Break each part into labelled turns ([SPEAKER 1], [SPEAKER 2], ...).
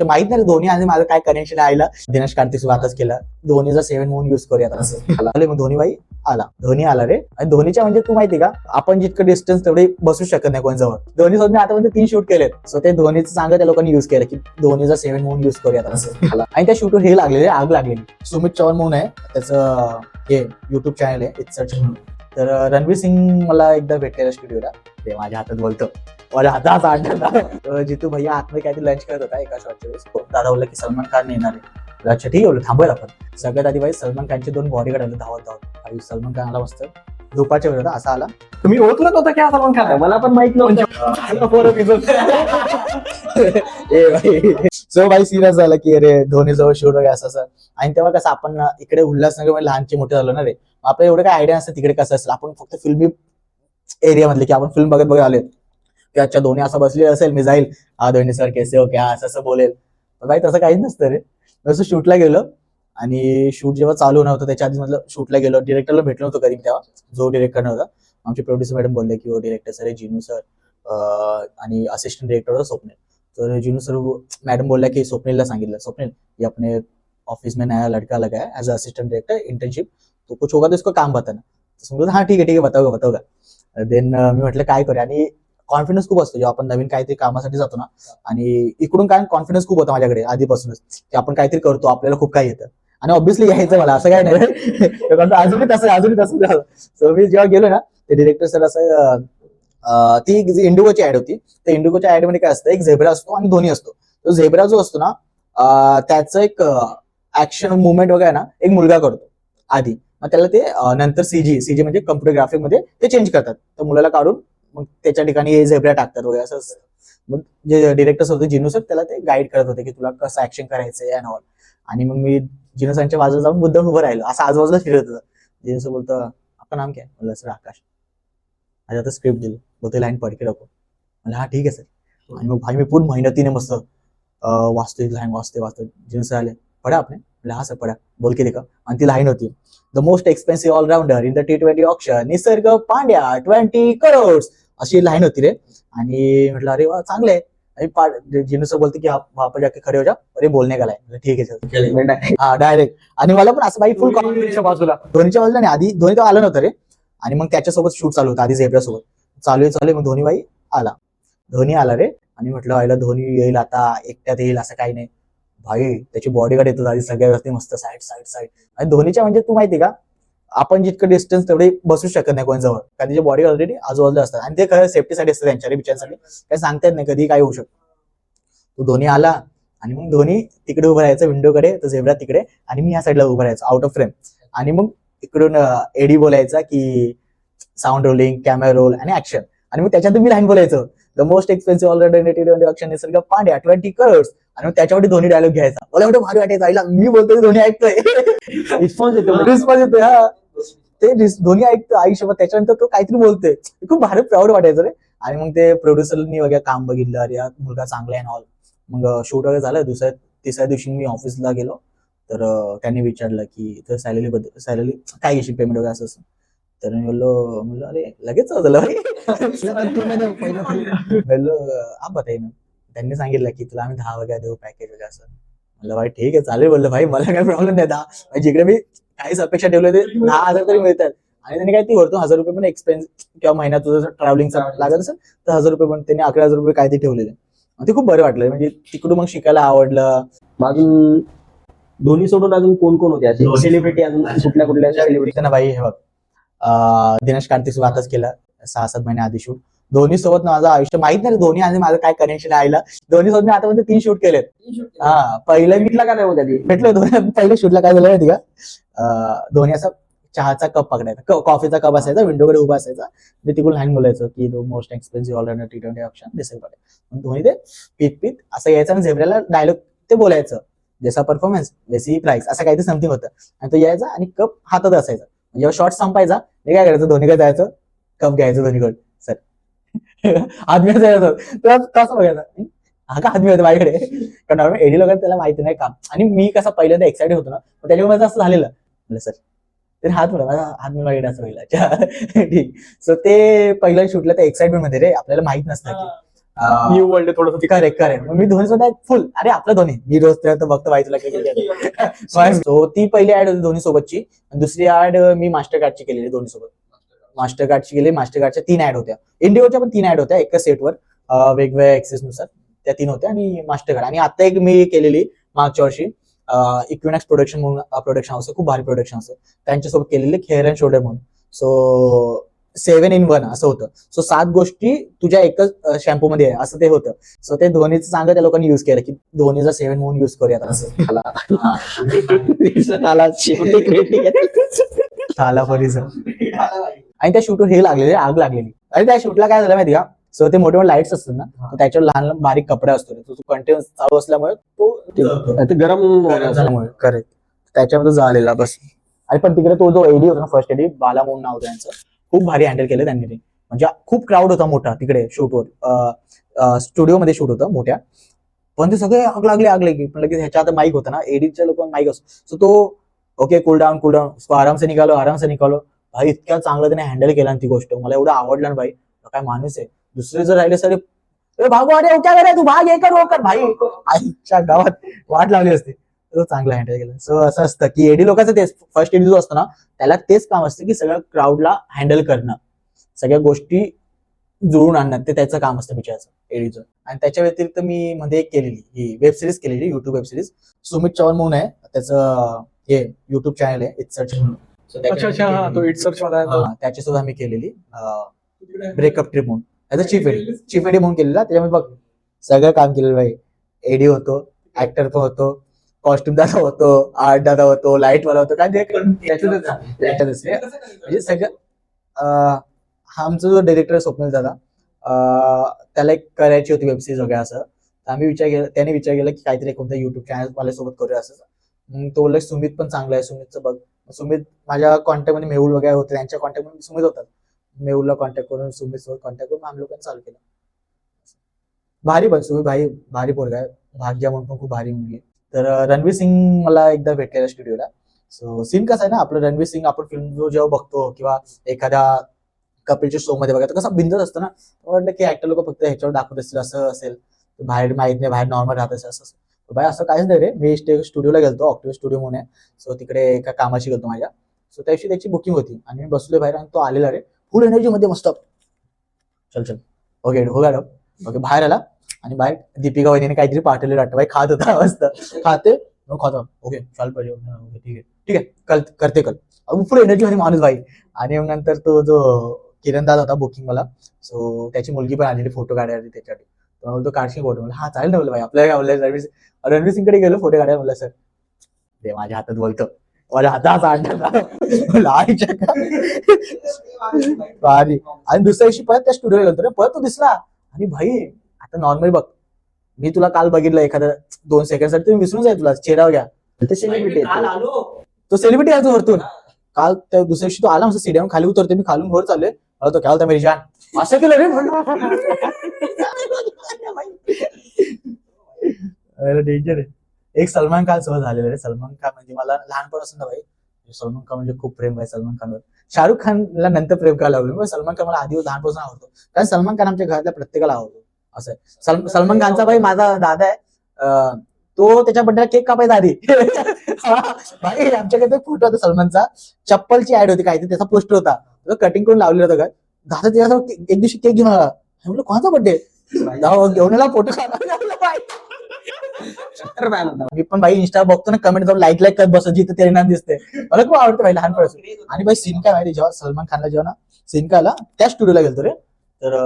[SPEAKER 1] तर माहीत नाही धोनी आणि माझं काय कनेक्शन आयला दिनेश कार्तिक आताच केला. धोनीचा सेव्हन म्हणून युज करूया आता. असं मग धोनी बाई आला. धोनी आला रे. आणि धोनीच्या म्हणजे तू माहिती का आपण जितकं डिस्टन्स तेवढे बसू शकत नाही कोणाजवळ. धोनी सोबत मी आतापर्यंत तीन शूट केलेत. सो ते धोनीचं चांगलं त्या लोकांनी युज केलं की धोनीचा सेव्हन म्हणून युज करूया असं. आणि त्या शूटवर हे लागलेले आग लागलेली. सुमित चव्हाण म्हणून आहे. त्याचं हे युट्यूब चॅनल आहे. इट्स तर रणवीर सिंग मला एकदा भेटलेला स्टुडिओला ते माझ्या हातात बोलतो. माझ्या हातात आणला जितू भैया आतमध्ये काहीतरी लंच करत होता एका शॉटच्या वेळेस. दादा बोलला की सलमान खान येणार आहे. अच्छा ठीक आहे थांबूया आपण. सगळ्यात आधी बाई सलमान खानचे दोन बॉडीगार्ड आले धावत धावत आणि सलमान खान आला मस्त. दुपारच्या वेळेला असा आला.
[SPEAKER 2] तुम्ही ओळखलत होता की सलमान खान? मला पण माहीत नव्हतं.
[SPEAKER 1] So by. सिरियस झालं की अरे धोनी जवळ शूट वगैरे असं असं. आणि तेव्हा कसं आपण इकडे उल्हासनगर लहानचे मोठे झालो ना रे. आपल्याला एवढं काय आयडिया नसतं तिकडे कसं असेल. आपण फक्त फिल्मी एरिया मधले की आपण फिल्म बघत बघत आले की अच्छा धोनी असं बसले असेल मी जाईल. हा धोनी सर कैसे हो क्या असं असं बोलेल. काही तसं काहीच नसतं रे. मी शूटला गेलो आणि शूट जेव्हा चालू नव्हतं त्याच्या आधी म्हटलं शूटला गेलो. डिरेक्टरला भेटलो होतो कधी तेव्हा. जो डिरेक्टर नव्हता आमचे प्रोड्युसर मॅडम बोलले की हो डिरेक्टर सर आहे जिनू सर आणि असिस्टंट डिरेक्टर होता स्वप्नील. तर जिनू सर मॅडम बोलल्या की स्वप्नीलला सांगितलं स्वप्नील ये अपने ऑफिस में नया लड़का लगा है एज असिस्टेंट डायरेक्टर इंटर्नशिप तो कुछ होगा तो इसको काम बताना. तो समजा ठीक आहे ठीक आहे बताओगे बताओगा. देन मी म्हटलं काय करूया? आणि कॉन्फिडन्स खूप असतो जेव्हा आपण नवीन काहीतरी कामासाठी जातो ना आणि इकडून काय कॉन्फिडन्स खूप होता माझ्याकडे आधीपासूनच की आपण काहीतरी करतो आपल्याला खूप काही येतं. आणि ऑब्व्हियसली यायचं मला असं काय नाही. अजूनही तसं अजूनही तसं झालं. सो मी जेव्हा गेलो ना ते डिरेक्टर सर असं ती अं, ती इंडिगोची ऍड होती तर इंडिगोच्या ऍडमध्ये काय असतं एक झेब्रा असतो आणि धोनी असतो. तो झेब्रा जो असतो ना त्याचं एक ऍक्शन मुवमेंट वगैरे ना एक मुलगा करतो आधी. मग त्याला ते नंतर सीजी सीजी म्हणजे कम्प्युटर ग्राफिकमध्ये ते चेंज करतात. तर मुलाला काढून मग त्याच्या ठिकाणी झेब्रा टाकतात वगैरे असं असतं. मग जे डिरेक्टर्स होते जिनू सर त्याला ते गाईड करत होते की तुला कसं ऍक्शन करायचंय अँड ऑल आणि मग मी जिनू सरांच्या बाजूला जाऊन मुद्दाम उभं राहिलो. असं आजूबाजूला फिरत होतं. जिनू सर बोलतो आपलं नाम काय? म्हणलं सर आकाश माझ्या आता स्क्रिप्ट दिली. बोलतो लाईन पडके रखो म्हणलं हा ठीक आहे सर. आणि मग भाई मी पूर्ण मेहनतीने मस्त वाचतोय लाईन वाचते वाचतोय. जिनू सर आले. पडा आपण म्हणलं हा पडा. बोल की देखा. आणि ती लाईन होती. The most expensive allrounder in the T twenty option Nisarg Pandya twenty crores अशी लाईन होती रे. आणि म्हटलं अरे वा चांगलं आहे. आणि पा- जिनू सर बोलते की वहाँ पर जाके खड़े हो जा अरे बोलने का लाईन ठीक आहे हा डायरेक्ट आणि मला पण असं बाई फुल
[SPEAKER 2] धोनीच्या बाजूला.
[SPEAKER 1] धोनीच्या बाजूला नाही आधी धोनी तर आलं नव्हतं रे. आणि मग त्याच्यासोबत शूट चालू होतं आधी झेब्रा सोबत. चालू आहे चालू आहे मग धोनी बाई आला. धोनी आला रे. आणि म्हटलं आईला धोनी येईल आता एकट्यात येईल असं काही नाही. भाई त्याची बॉडीगार्ड येतात आधी सगळ्या मस्त साईड साईड साईड आणि धोनीच्या म्हणजे तू माहिती का आपण जितकं डिस्टन्स तेवढे बसू शकत नाही कोणाजवळ. कारण त्याची बॉडी ऑलरेडी आजूबाजूला असतात. आणि ते खरं सेफ्टीसाठी असतं त्यांच्या बिचारसाठी. बिचारांसाठी काही सांगता येत नाही कधी काय होऊ शकतो. तो धोनी आला आणि मग धोनी तिकडे उभं राहायचं विंडोकडे तर झेब्रा तिकडे आणि मी ह्या साईडला उभं राहायचं आउट ऑफ फ्रेम आणि मग इकडून एडी बोलायचा की साऊंड रोलिंग कॅमेरा रोल आणि ऍक्शन आणि मग त्याच्यातून मी लाईन बोलायचं. The most expensive already option Nisarg Pandya twenty crores आणि त्याच्यावरती धोनी डायलॉग घ्यायचा. मला एवढं भारी वाटायचं आईला मी बोलतोय धोनी ऐकतोय.
[SPEAKER 2] रिस्पॉन्स येतो
[SPEAKER 1] रिस्पॉन्स येतोय हा. ते धोनी ऐकतो आयुष्यभर त्याच्यानंतर तो काहीतरी बोलतोय. खूप भारी प्राऊड वाटायचं रे. आणि मग ते प्रोड्युसरनी वगैरे काम बघितलं अरे मुलगा चांगला आहे ऑल मग शूट वगैरे झालं. दुसऱ्या तिसऱ्या दिवशी मी ऑफिसला गेलो. तर त्यांनी विचारलं की तर सॅलरी बद्दल सॅलरी काय घेशील पेमेंट वगैरे असं असं तर मी बोललो म्हणलं अरे लगेच झालं बोललो हा बताई ना त्यांनी सांगितलं की तुला आम्ही दहा वगैरे देऊ पॅकेज वगैरे असं. म्हणलं भाई ठीक आहे चालेल. बोललं भाई मला काय प्रॉब्लेम नाही दहा. म्हणजे जिकडे मी काहीच अपेक्षा ठेवले ते दहा हजार तरी मिळतात. आणि त्यांनी काय ती वरतून हजार रुपये पण एक्सपेन्स किंवा महिन्यात तुझं ट्रॅव्हलिंगचा लागत असेल तर हजार रुपये पण त्यांनी अकरा हजार रुपये काय ते ठेवलेले. आणि ते खूप बरं वाटलं म्हणजे तिकडून मग शिकायला आवडलं.
[SPEAKER 2] अजून धोनी सोडून अजून कोण कोण होते? असे सेलिब्रिटी अजून कुठल्या कुठल्या सेलिब्रिटी
[SPEAKER 1] ना बाई हे बघ दिनेश कार्तिक आताच केलं सहा सात महिने आधी शूट धोनी सोबत माझं आयुष्य माहीत नाही धोनी आणि माझं काय कनेक्शन आयला धोनी सोबत मी आतापर्यंत तीन शूट केलेत. हा पहिलं मी
[SPEAKER 2] भेटला का नाही
[SPEAKER 1] भेटलो धोनी पहिल्या शूटला काय झालं माहिती का? धोनी असा चहाचा कप पकडायचा. कॉफीचा कप असायचा विंडोकडे उभा असायचा. मी तिकडून लाईन बोलायचं की तो most expensive already T twenty option दिसेल मग धोनी ते पीत पीत असं यायचं आणि झेब्रेला डायलॉग ते बोलायचं. जसा परफॉर्मन्स वैसी प्राइस असं काहीतरी समथिंग होतं. आणि तो यायचा आणि कप हातात असायचा. म्हणजे जेव्हा शॉर्ट संपायचा मी काय करायचं? धोनीकडे जायचं? कप घ्यायचं धोनीकडे. सर आदमी जायचं तुला कसं बघायचं. हा? का आदमी मिळतो माझ्याकडे? कारण नॉर्मल एडी लोकांना त्याला माहिती नाही काम आणि मी कसं पहिल्यांदा एक्साइटेड होतो ना मग त्याच्यामुळे माझं असं झालेलं. म्हणलं सर तर हात म्हणा माझा हात माझ्याकडे असं होईल. अच्छा. ठीक. सो ते पहिल्या शूटला त्या एक्साइटमेंटमध्ये रे आपल्याला माहीत नसतं की.
[SPEAKER 3] न्यू वर्ल्ड थोडस
[SPEAKER 1] करेक्ट करेक्ट मी धोनी सोबत फुल अरे आपलं धोनी. मी रोज तर बघतो बाई तुला सो ती पहिली ऍड होती धोनी सोबतची. आणि दुसरी ऍड मी मास्टर कार्डची केलेली धोनी सोबत. मास्टर कार्डची केली मास्टर कार्डच्या तीन ऍड होत्या. इंडिओच्या पण तीन ऍड होत्या एका सेटवर वेगवेगळ्या एक्सेस नुसार. त्या तीन होत्या आणि मास्टर कार्ड आणि आता एक मी केलेली मागच्या वर्षी इक्विनॅक्स प्रोडक्शन म्हणून प्रोडक्शन हाऊस खूप भारी प्रोडक्शन हाऊस त्यांच्यासोबत केलेली हेअर अँड शोल्डर म्हणून. सो सेव्हन इन वन असं होतं. सो सात गोष्टी तुझ्या एकच शॅम्पू मध्ये आहे. असं ते होतं. सो ते धोनीचं चांगलं त्या लोकांनी युज केलं की धोनीचा सेव्हन म्हणून युज करूयात असं. फरीचं आणि त्या शूटवर हे लागलेले आग लागलेली. आणि त्या शूटला काय झालं माहिती का? सो ते मोठे मोठे लाईट्स असतात ना तर त्याच्यावर लहान लहान बारीक कपडे असतो तो कंटिन्यू चालू असल्यामुळे तो
[SPEAKER 2] ते गरम
[SPEAKER 1] झाल्यामुळे. करेक्ट त्याच्यामध्ये झालेला बस. आणि पण तिकडे तो जो एडी होता ना फर्स्ट एडी बाला म्हणून नाव होतं त्यांचं. खूप भारी हँडल केलं त्यांनी ते. म्हणजे खूप क्राऊड होता मोठा तिकडे शूटवर स्टुडिओमध्ये शूट होतं मोठ्या. पण ते सगळे आग लागले आग लागली. पण लगेच ह्याच्या आता माईक होता ना. एडिटच्या लोक माईक असतो. सो तो okay cool down cool down आरामसे निघालो निकालो निघालो. निकालो भाई इतक्या चांगलं त्याने हँडल केला ती गोष्ट. मला एवढं आवडलं ना भाई. काय माणूस आहे. दुसरे जर राहिले सर ए भागो अरे क्या तू भाग हे कर कर. भाई आईच्या गावात वाट लावली असते. तो चांगला हँडल केला. सो असं असतं की एडी लोकांचं तेच. फर्स्ट एडी जो असतो ना त्याला तेच काम असतं की सगळ्या क्राऊडला हँडल करणं. सगळ्या गोष्टी जुळून आणणं ते त्याचं काम असतं बिचाराचं एडीचं आणि त्याच्या व्यतिरिक्त मी मध्ये एक केलेली ही वेब सिरीज केलेली YouTube web series Sumit Chavan म्हणून आहे. त्याचं हे युट्यूब चॅनल आहे इट्स सर्च म्हणून.
[SPEAKER 3] तो इट सर्च तो.
[SPEAKER 1] त्याची सुद्धा मी केलेली ब्रेकअप ट्रिप म्हणून. त्याचं चीफ एडी चीफ एडी म्हणून केलेला. त्याच्यामध्ये बघ सगळं काम केलेलं भाई एडी होतो ऍक्टर पण होतो कॉस्ट्युम दादा होतो आर्ट दादा होतो लाइट वाला होतो काय ते त्याच्यातच त्याच्यातच म्हणजे सगळं हा आमचा जो डिरेक्टर स्वप्नील दादा त्याला एक करायची होती वेबसिरीज वगैरे असं. आम्ही विचार केला त्याने विचार केला की काहीतरी कोणत्या युट्यूब चॅनल माझ्यासोबत करूया असं. मग तो बोलला सुमित पण चांगला आहे सुमितचं बघ. सुमित माझ्या कॉन्टॅक्टमध्ये मेहुल वगैरे होते त्यांच्या कॉन्टॅक्टमध्ये सुमित होतात मेहुलला कॉन्टॅक्ट करून सुमित सोबत कॉन्टॅक्ट करून आम्ही लोकांनी चालू केलं. भारी पण सुमित भाई भारी पोरगा आहे. भाग्या म्हणून पण खूप भारी मुलगी आहे. तर रणवीर सिंग मला एकदा भेटलेला स्टुडिओला. सो सीन कसं आहे ना आपलं रणवीर सिंग आपण फिल्म जो जेव्हा बघतो किंवा एखाद्या कपिलच्या शो मध्ये बघा कसं बिंदत असतं ना मला वाटलं की ऍक्टर लोक फक्त ह्याच्यावर दाखवत असतील असं असेल. बाहेर माहीत नाही बाहेर नॉर्मल राहत असेल असं बाय असं काहीच नाही रे. मी स्टुडिओला गेलतो ऑक्टिव्ह स्टुडिओ म्हणून. आहे सो तिकडे एका कामाशी गेलतो माझ्या. सो त्या दिवशी त्याची बुकिंग होती. आणि मी बसलोय बाहेर आणि तो आलेला रे. फुल एनर्जी मध्ये मस्त. चल चल. ओके हो मॅडम ओके बाहेर आला. आणि बाहेर दीपिका वहिनीने काहीतरी पाठवले वाटतं. बाई खात होता मस्त. खाते? खातो. ओके चाल पाहिजे. ओके ठीक आहे. ठीक आहे कल करते कल. फुल एनर्जी मध्ये माणूस बाई. आणि मग नंतर तो जो किरण दादा होता बुकिंग मला सो त्याची मुलगी पण आलेली फोटो काढायला त्याच्यासाठी. तो बोलतो काढशील फोटो म्हणलं हा चालेल ना बोललं भाई आपल्याला काय रणवीर सिंग- रणवीर सिंगकडे गेलो फोटो काढायला. म्हणलं सर. ते माझ्या हातात बोलतो. माझ्या हातात आणि दुसऱ्या दिवशी परत त्या स्टुडिओला गेलो परत तो दिसला. आणि भाई आता नॉर्मल बघ. मी तुला काल बघितलं एखादं दोन सेकंडसाठी तुम्ही विसरून जाईल तुला. चेहरा घ्या.
[SPEAKER 2] ते सेलिब्रिटी
[SPEAKER 1] तो. सेलिब्रिटी आहे तो वरतून. काल त्या दुसऱ्या दिवशी तो आला मस्त सिडियम खाली उतरते मी खालून वर चालले मला तो काय होता मेरी जान? असं केलं रे डेंजर आहे. एक सलमान खान सोबत झालेलं रे. सलमान खान म्हणजे मला लहानपणापासून ना भाई. सलमान खान म्हणजे खूप प्रेम आहे सलमान खानवर. शाहरुख खानला नंतर प्रेम करायला लागलो सलमान खान मला आधी लहानपासून आवडतो. कारण सलमान खान आमच्या घरातल्या प्रत्येकाला आवडतो. असं आहे. सल- सलमान खानचा भाई माझा दादा आहे. तो त्याच्या बड्डेला केक कापायचा आधी. भाई आमच्याकडे फोटो होता सलमानचा. चप्पलची ऍड होती काहीतरी त्याचा पोस्टर होता. कटिंग करून लावलेला होता काय दादा त्याच्यासोबत एक दिवशी केक घेऊन आला. मी म्हणलं कोणाचा बड्डे घेऊन फोटो मी पण भाई इंस्टा बघतो ना कमेंट जाऊन लाईक लाईक करत बसतो जिथे त्याचे नाम दिसते मला खूप आवडतं भाई लहानपणापासून. आणि भाई सीन काय माहिती जेव्हा सलमान खानला जेव्हा ना सीन काय आला त्या स्टुडिओला गेलतो रे. तर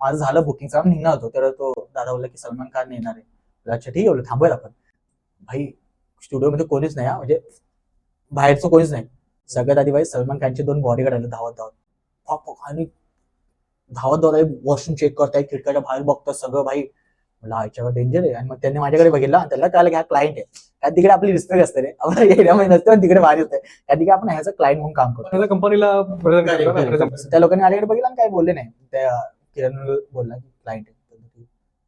[SPEAKER 1] माझं झालं बुकिंगचा निघणार होतो. तर तो दादा बोलला की सलमान खान येणार आहे. अच्छा ठीक आहे. बोललो थांबूया आपण. भाई स्टुडिओमध्ये कोणीच नाही हा. म्हणजे बाहेरचं कोणीच नाही. सगळ्यात आधी भाई सलमान खानचे दोन बॉडीगार्ड आले धावत धावत. आणि धावत धावत वॉशरूम चेक करताय खिडकाच्या बाहेर बघतात सगळं भाई. म्हणलं आयच्या डेंजर आहे. आणि मग त्यांनी माझ्याकडे बघितलं त्याला कळलं की हा क्लायंट आहे. कारण तिकडे आपली रिस्पेक्ट असते रे. आपल्या एरियामध्ये नसते पण तिकडे भारी असते कारण तिकडे आपण ह्याचा क्लायंट म्हणून काम करतो.
[SPEAKER 3] कंपनीला.
[SPEAKER 1] त्या लोकांनी माझ्याकडे बघितलं आणि काही बोलले नाही. त्या किरण बोलला की क्लायंट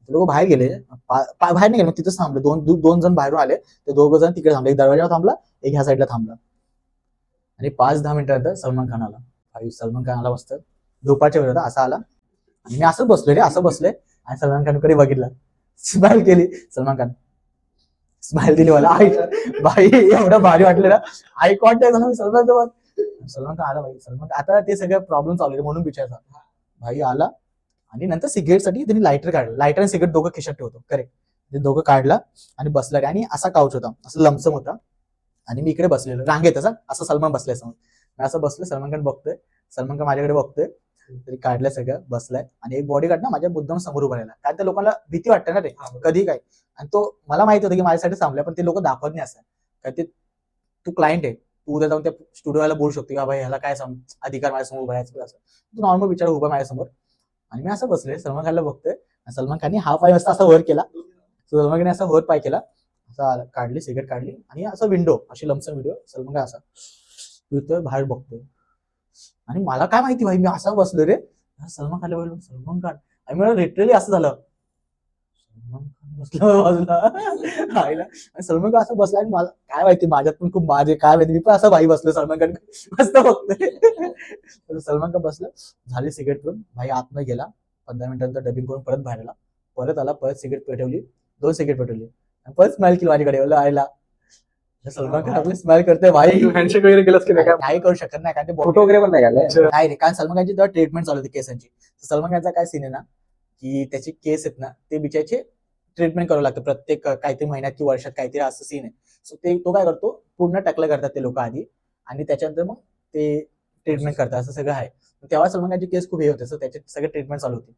[SPEAKER 1] लोक बाहेर गेले. बाहेर नाही गेले मग तिथंच थांबले. दोन दोन जण बाहेरून आले. ते दोघं जण तिकडे थांबले. एक दरवाजावर थांबला एक ह्या साईडला थांबला. आणि पाच दहा मिनिटानंतर सलमान खान आला. भाई सलमान खान आला मस्त. दुपारच्या वेळेला असा आला. आणि मी असंच बसलोय रे असं बसलोय. आणि सलमान खानकडे बघितलं? स्माइल केली. सलमान खान. स्माइल दिली मला. आई भाई एवढं भारी वाटलं ना. आई कॉन्टॅक्ट झाला मी सलमान सोबत सलमान खान आला भाई. सलमान आता ते सगळे प्रॉब्लेम चालू आहे म्हणून विचारचा भाई आला. आणि नंतर सिगरेटसाठी त्यांनी लायटर काढलं. लायटर आणि सिगरेट दोघं खिशात ठेवतो. करेक्ट ते दोघं काढला आणि बसला आणि असा काउच होता. असं लमसम होता. आणि मी इकडे बसलेलो. रांगेत असा असं सलमान बसलाय समोर. मी असं बसलोय सलमान खान बघतोय. सलमान खान माझ्याकडे बघतोय. तरी काढलंय सगळं बसलाय. आणि एक बॉडी गार्ड ना माझ्या मुद्दाम समोर उभा राहिला. कारण त्या लोकांना भीती वाटते ना रे. कधी काय. आणि तो मला माहीत होतं की माझ्यासाठी थांबलाय पण ते लोक दाखवत नाही असं. कारण ते तू क्लायंट आहे. तू उद्या जाऊन त्या स्टुडिओला बोलू शकतो की बाबा ह्याला काय अधिकार माझ्यासमोर उभा राहायचं. असं. तू नॉर्मल विचार उभा माझ्यासमोर. आणि मी असं बसलोय सलमान खानला बघतोय. आणि सलमान खानने हा पाय असता असा वर केला. सलमान खानने असा वर पाय केला. असा काढली सिगरेट काढली. आणि असं विंडो अशी लमसम व्हिडिओ सलमान खान असा पितोय बाहेर बघतोय. आणि मला काय माहिती भाई मी असा बसलो रे. सलमान खानला बोललो सलमान खान. आणि मला लिटरली असं झालं बसला बाजूला आईला आणि सलमान खान असं बसला आणि मला काय माहिती माझ्यात पण खूप माझे काय माहिती मी पण असं भाई बसलो सलमान खान. मस्त बघतोय. सलमान खान बसलं झाली सिगरेट पिऊन भाई आतमध्ये गेला पंधरा मिनिटांनंतर डबिंग करून परत बाहेर आला. परत आला परत सिगरेट पेटवली दोन सिगरेट पेटवली. आणि परत स्माइल केली माझ्याकडे आईला. सलमान खान आपली स्माइल करते भाई
[SPEAKER 3] हँडशेक वगैरे केलंस की
[SPEAKER 1] काही करू शकत नाही कारण ते
[SPEAKER 2] फोटो वगैरे पण नाही
[SPEAKER 1] नाही रे कारण सलमान खानची तेव्हा ट्रीटमेंट चालू होती केसांची सलमान खानचा काय सीन आहे ना की त्याचे केस आहेत ना ते बिचारचे ट्रीटमेंट करावं लागतं. प्रत्येक काहीतरी महिन्यात किंवा वर्षात काहीतरी असं सीन आहे. सो ते तो काय करतो? पूर्ण टकलं करतात ते लोक आधी. आणि त्याच्यानंतर मग ते ट्रीटमेंट करतात. असं सगळं आहे. तेव्हा सलमान खानचे केस खूप हे होते. सो त्याचे सगळे ट्रीटमेंट चालू होती.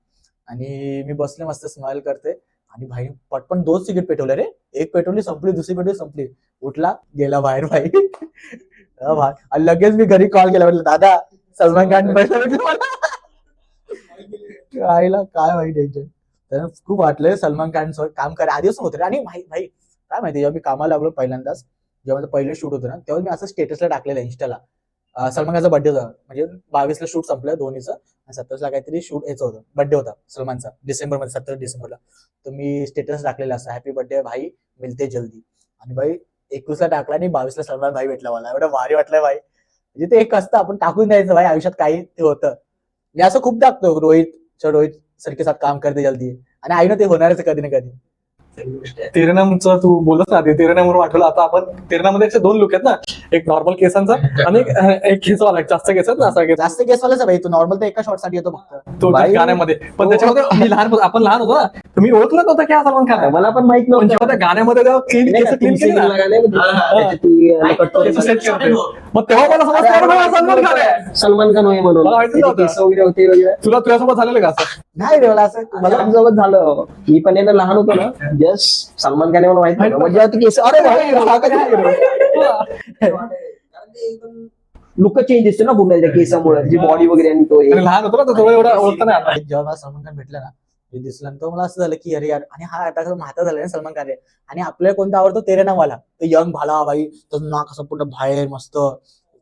[SPEAKER 1] आणि मी बसले मस्त स्माइल करते. आणि भाई पटपण दोन सिगरेट पेटवले रे. एक पेटवली संपली. दुसरी पेटवली संपली. उठला गेला बाहेर भाई. भाई. आणि लगेच मी घरी कॉल केला. म्हटलं दादा सलमान खान आईला काय माहिती टेन्शन तर खूप वाटलंय सलमान खान सोबत काम करा आधीच होतं रे. आणि भाई भाई काय माहिती जेव्हा मी कामाला लागलो पहिल्यांदाच जेव्हा माझं पहिलं शूट होतं ना तेव्हा मी असं स्टेटसला टाकलेलं इंस्टाला सलमान खानचा बर्थडे होता. म्हणजे बावीसला शूट संपलं धोनीचं आणि सत्तावीसला काहीतरी शूट याचं होतं. बर्थडे होता सलमानचा. डिसेंबरमध्ये सत्तर डिसेंबरला. तर मी स्टेटस टाकलेला असं. हॅपी बर्थडे भाई मिलते जल्दी. आणि भाई एकवीसला टाकला आणि बावीसला सलमान भाई भेटला मला. एवढं भारी वाटलं भाई. म्हणजे ते एक असतं आपण टाकून द्यायचं भाई. आयुष्यात काही ते होतं. मी असं खूप टाकतो रोहित रोहित सर के साथ काम करते जल्दी. आणि आई ना ते होणारच कधी ना कधी.
[SPEAKER 3] तेरनामचं तू बोलत ना ते म्हणून आठवलं. आता आपण तेरनामध्ये असे दोन लुक आहेत ना. एक नॉर्मल केसांचा आणि एक- एक केसवाला. जास्त केस आहेत ना असा केस?
[SPEAKER 1] जास्त केसवालाच आहे भाई तू नॉर्मल तर एका शॉर्टसाठी येतो फक्त.
[SPEAKER 3] तो गाण्यामध्ये. पण त्याच्यामध्ये लहान आपण लहान होतो ना. तुम्ही ओळखलं नव्हतं की हा सलमान खान? आहे
[SPEAKER 2] मला पण माहीत
[SPEAKER 3] पण
[SPEAKER 2] नव्हतं.
[SPEAKER 3] जेव्हा त्या गाण्यामध्ये तेव्हा clean
[SPEAKER 2] नाही का,
[SPEAKER 3] केस
[SPEAKER 2] तीन
[SPEAKER 3] clean केले
[SPEAKER 2] single
[SPEAKER 3] ना,
[SPEAKER 2] गाण्यामध्ये त्याची ती, अं, कटोरी.
[SPEAKER 3] केस set करते. मग तेव्हा मला समजलं अरे सलमान खान आहे.
[SPEAKER 2] सलमान खान होय म्हणून.
[SPEAKER 3] मला माहिती
[SPEAKER 2] त्याचे
[SPEAKER 3] नव्हतं.
[SPEAKER 2] केस वगैरे होते वगैरे.
[SPEAKER 3] तुला तुझ्यासोबत झालेलं का असं?
[SPEAKER 1] नाही रे मला असं
[SPEAKER 2] मला आमच्यासोबत झालं. मी पण आहे ना लहान होतो ना. जस्ट सलमान खान आहे मला माहीत नव्हतं. म्हणजे आता केस अरे भाई, हा लुक चेंज दिसतो ना पूर्ण त्याच्या केसामुळे. जी बॉडी वगैरे आणि तो हे.
[SPEAKER 3] लहान होतो ना तर थोडं एवढं ओळखतं नाही आता.
[SPEAKER 1] जेव्हा मला सलमान खान भेटला ना ते दिसला. तेव्हा मला असं झालं की अरे यार आणि हा आता कसं म्हाता झालाय ना सलमान खान रे. आणि आपल्याला कोणता आवडतो तेरे नावाला. तो यंग भाला भाई तो नाक असं पूर्ण बाहेर मस्त.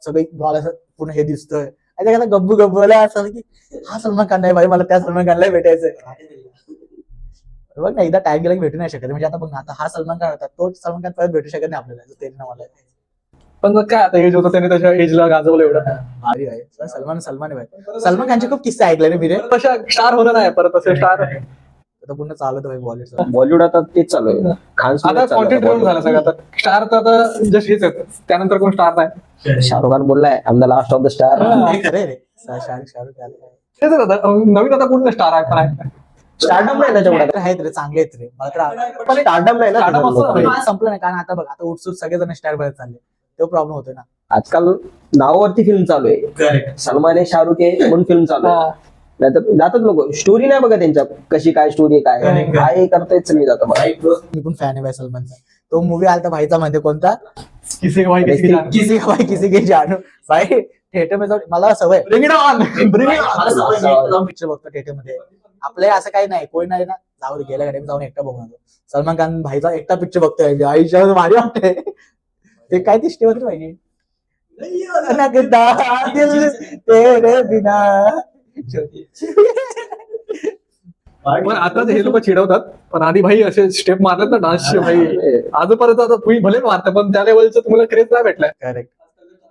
[SPEAKER 1] सगळे भाल असं पूर्ण हे दिसतंय. आणि त्याच्यात गब्बू गब्बू आला असं की हा सलमान खान नाही भाई मला त्या सलमान खानला भेटायचंय. बघ ना एकदा टाइम गेला की भेटू नाही शकत. म्हणजे आता बघ ना आता हा सलमान खान होता तो सलमान खान परत भेटू शकत नाही आपल्याला तेरे नावाला. आहे.
[SPEAKER 3] पण जर काय आता एज होतं त्याने त्याच्या एजला गाजवलं एवढं.
[SPEAKER 1] भारी आहे. सलमान सलमान आहे भाई. सलमान खानचे खूप किस्से ऐकले ना मी रे.
[SPEAKER 3] तशा स्टार होणं नाही परत असे स्टार
[SPEAKER 1] आता पूर्ण चालत भाई बॉलिवूड
[SPEAKER 2] बॉलिवूड आता तेच चालू आहे. खान
[SPEAKER 3] आता कॉन्टेंट ड्रिव्हन झालं सगळं. आता स्टार तर आता जस्ट हेच आहेत. त्यानंतर कोण स्टार नाही?
[SPEAKER 2] Shahrukh Khan बोललाय I am the last of the star
[SPEAKER 1] खरे रे. शाहरुख शाहरुख खान.
[SPEAKER 3] तेच आता. नवीन आता कोण स्टार आहे पण आहे
[SPEAKER 2] स्टार्टअप नाही त्याच्यामुळे
[SPEAKER 1] तर आहेत रे. चांगले आहेत रे. मला
[SPEAKER 2] स्टार्टअप नाही ना.
[SPEAKER 1] संपलं नाही. कारण आता बघ आता उठसूट सगळेजण स्टार बनत चालले. तो प्रॉब्लेम होतो ना.
[SPEAKER 2] आजकाल नावावरती फिल्म चालू आहे. सलमान आहे शाहरुख आहे म्हणून फिल्म चालू आहे.
[SPEAKER 3] हा.
[SPEAKER 2] नाहीतर जातात लोक. स्टोरी नाही बघा त्यांच्या कशी काय स्टोरी काय. काय करतायच मी जातो.
[SPEAKER 1] मी पण फॅन आहे भाई सलमानचा. तो मूवी आलता भाईचा मध्ये कोणता?
[SPEAKER 3] किसी भाई किसी की.
[SPEAKER 1] किसी भाई किसी के जानू. भाई थिएटरमध्ये मला सवय. पिक्चर बघतो थिएटरमध्ये. आपल्या असं काही नाही. कोणी नाही ना? जाऊ गेल्या गाडी जाऊन एकटा बघून सलमान खान भाईचा एकटा पिक्चर बघतोय. आयुष्या भारी वाटते ते काय दिसते होते पाहिजे तेरे बिना.
[SPEAKER 3] पण आता हे लोक चिडवतात पण आधी भाई असे स्टेप मारलेत ना डान्सचे भाई. आजपर्यंत आता तुम्ही भले मारता पण त्या लेवलचं तुम्हाला क्रेज नाही भेटलाय.
[SPEAKER 1] करेक्ट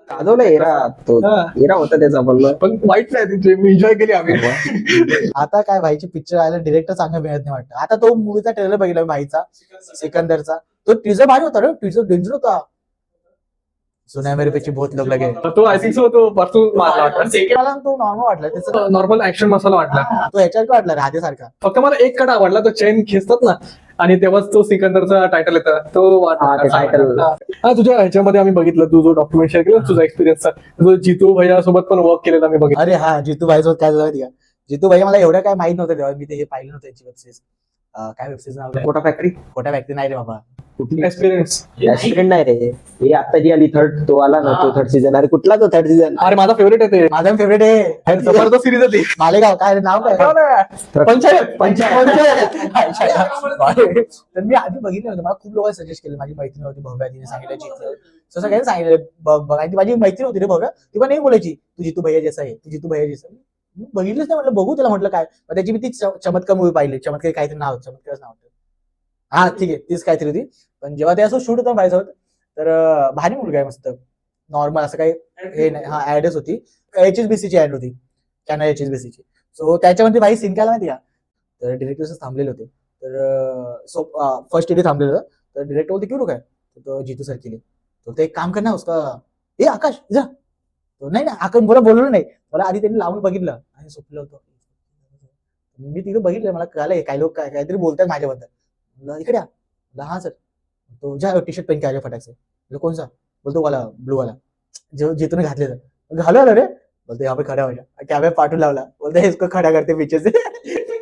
[SPEAKER 2] गाजवला एरा तो
[SPEAKER 3] हा.
[SPEAKER 2] एरा होता त्याचा पण
[SPEAKER 3] पण वाईट नाही तिथे मी एन्जॉय केली आम्ही.
[SPEAKER 1] आता काय भाईचे पिक्चर आयला डिरेक्टर चांगला मिळत नाही वाटतं. आता तो मूवीचा ट्रेलर बघितला भाईचा सिकंदरचा. तो टीजर भारी होता रे टीजर डेंजर होता. सुना मेरे पेची बहुत लोग. लगे
[SPEAKER 3] तो आय थिंक सो तो परतून मारला वाटला.
[SPEAKER 1] मला तो नॉर्मल वाटला त्याचा
[SPEAKER 3] नॉर्मल ऍक्शन मसाला वाटला.
[SPEAKER 1] तो ह्याच्यावर वाटला राधे सारखा
[SPEAKER 3] फक्त मला एक कट आवडला तो चेन खेचतात ना आणि तेव्हाच तो सिकंदरचा टायटल येतं. तो
[SPEAKER 2] ते title.
[SPEAKER 3] हा. तुझ्या ह्याच्यामध्ये आम्ही बघितलं तू जो डॉक्युमेंट शेअर केला तुझा एक्सपिरियन्सचा जो जितू भैया सोबत पण वर्क केलेला मी बघितलं.
[SPEAKER 1] अरे हा जितू भाई सोबत काय झालं जितू भाई मला एवढं काय माहीत नव्हतं तेव्हा मी ते हे पाहिलं नव्हतं याची वेबसिरीज काय वेबसिरीज नाव
[SPEAKER 2] मोठा फॅक्टरी
[SPEAKER 1] खोट्या व्यक्ती नाही रे बाबा.
[SPEAKER 2] कुठली
[SPEAKER 3] एक्सपिरियन्स
[SPEAKER 2] ऍक्सिडेंट नाही रे. हे आता जी आली थर्ड तो आला ना तो थर्ड सीझन अरे कुठला तो थर्ड सीझन
[SPEAKER 3] अरे माझा फेवरेट आहे ते.
[SPEAKER 1] माझा फेवरेट आहे.
[SPEAKER 3] जबरदस्त सिरीज आहे ती.
[SPEAKER 1] मालेगाव. काय रे, नाव काय?
[SPEAKER 3] पंचायत.
[SPEAKER 1] पंचायत. तर मी आधी बघितलं होतं. मला खूप लोकांनी सजेस्ट केलं. माझी मैत्रीण होती भव्या तिने सांगितलं जितू तसं सगळ्यांनी सांगितलं. बघ ती माझी मैत्रीण होती रे भव्या. ती पण नाही बोलायची तू जितू भैया जसा आहे तू जितू भैया जसा बघितलंच नाही म्हटलं बघू त्याला म्हटलं काय. त्याची मी ती च- चमत्कार मूवी पाहिली. चमत्कार काहीतरी नाव चमत्कारच नाव होतं. हा ठीक आहे तीच काहीतरी होती. पण जेव्हा ते असं शूट होतं माझ्यासोबत तर भारी मुलगा आहे मस्त. नॉर्मल असं काही हे नाही. हा ऍडच होती. एच एस बीसीची ऍड होती. चॅनल एच एस बीसीची सो त्याच्यामध्ये भाई सीन काय माहिती का? तर डिरेक्टर थांबलेले होते. तर सो फर्स्ट इथे थांबलेलं होतं. तर डिरेक्टर बोलते क्यों काय? है तो, तो सर केले तो ते एक काम करणार उसका ए आकाश जा नाही ना आकाश बोला बोललो नाही. मला आधी त्यांनी लावून बघितलं आणि झोपलं होतं. मी तिकडे बघितलं मला कळालं काही लोक काय काहीतरी बोलतात माझ्याबद्दल. इकडे हा सर. तो जा टी शर्ट पेन काय कौन सा? बोलतो वाला ब्लू वाला. जो जितून घातलेलं. घालू आलं रे. बोलते यहाँ पे खड़ा हो जा कॅमेरा पाठवून लावला. बोलते इसको खड़ा करते से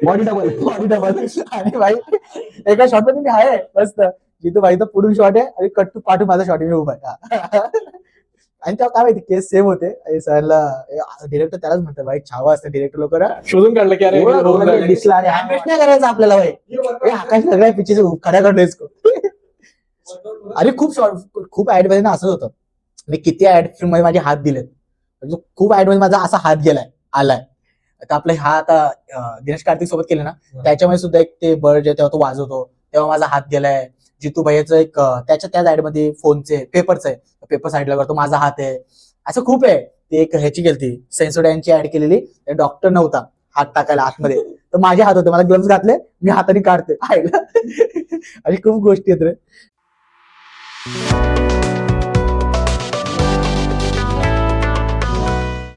[SPEAKER 2] बॉडी डबल
[SPEAKER 1] बॉडी डबल आणि भाई एका शॉटमध्ये मी आहे मस्त. जिथं भाई तर पुढून शॉट आहे आणि कट टू पाठून माझा शॉट मी उभा आहे. आणि तेव्हा काय माहिती केस सेम होते. सरला डिरेक्टर त्यालाच म्हणतात भाई छावा असतं डिरेक्टर लोक
[SPEAKER 3] शोधून काढलं की अरे.
[SPEAKER 2] दिसला अरे
[SPEAKER 1] नाही करायचं आपल्याला भाई. आकाश सगळ्या पिक्चर खड्या काढलो इसको अरे खूप खूप ऍडमध्ये ना असंच होतं. मी किती ऍड फिल्ममध्ये माझे हात दिलेत. खूप ऍडमध्ये माझा असा हात गेलाय आलाय. आता आपला हा आता दिनेश कार्तिक सोबत केलं ना त्याच्यामध्ये सुद्धा एक ते बर्ड जे तेव्हा तो वाजवतो. तेव्हा माझा हात गेलाय. जितू भैयाचं एक त्याच्या त्याच साईडमध्ये मध्ये फोनचे पेपरचं आहे पेपर साईडला करतो माझा हात आहे. असं खूप आहे. ती एक ह्याची गेलती. सेन्सोडॅनची ऍड केलेली. डॉक्टर नव्हता. हात टाकायला आतमध्ये. तर माझे हात होते. मला ग्लव्स घातले. मी हाताने काढते. आईला. आणि खूप गोष्टी आहेत रे.